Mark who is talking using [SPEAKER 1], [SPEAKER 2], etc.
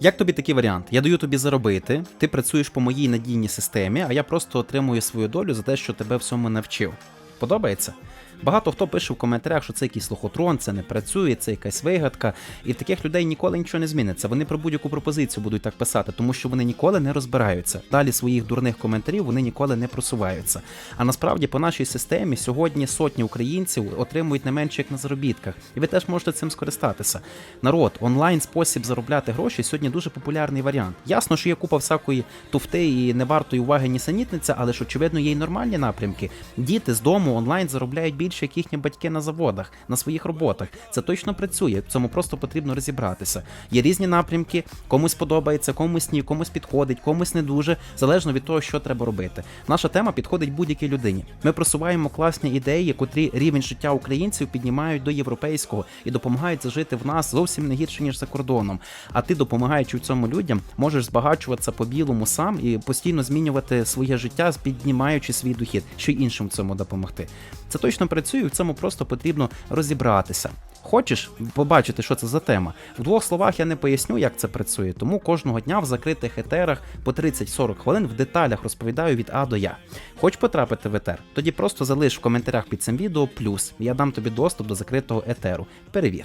[SPEAKER 1] Як тобі такий варіант? Я даю тобі заробити, ти працюєш по моїй надійній системі, а я просто отримую свою долю за те, що тебе всьому навчив. Подобається? Багато хто пише в коментарях, що це якийсь лохотрон, це не працює, це якась вигадка. І в таких людей ніколи нічого не зміниться. Вони про будь-яку пропозицію будуть так писати, тому що вони ніколи не розбираються. Далі своїх дурних коментарів вони ніколи не просуваються. А насправді по нашій системі сьогодні сотні українців отримують не менше як на заробітках, і ви теж можете цим скористатися. Народ, онлайн спосіб заробляти гроші сьогодні дуже популярний варіант. Ясно, що є купа всякої туфти і не вартої уваги нісенітниця, але ж очевидно є й нормальні напрямки. Діти з дому онлайн заробляють більше, як їхні батьки на заводах, на своїх роботах. Це точно працює. В цьому просто потрібно розібратися. Є різні напрямки, комусь подобається, комусь ні, комусь підходить, комусь не дуже, залежно від того, що треба робити. Наша тема підходить будь-якій людині. Ми просуваємо класні ідеї, котрі рівень життя українців піднімають до європейського і допомагають зажити в нас зовсім не гірше ніж за кордоном. А ти, допомагаючи в цьому людям, можеш збагачуватися по білому сам і постійно змінювати своє життя, піднімаючи свій дохід, що іншим в цьому допомогти. Це точно працює, і в цьому просто потрібно розібратися. Хочеш побачити, що це за тема? В двох словах я не поясню, як це працює, тому кожного дня в закритих етерах по 30-40 хвилин в деталях розповідаю від А до Я. Хоч потрапити в етер? Тоді просто залиш в коментарях під цим відео плюс. Я дам тобі доступ до закритого етеру. Перевір.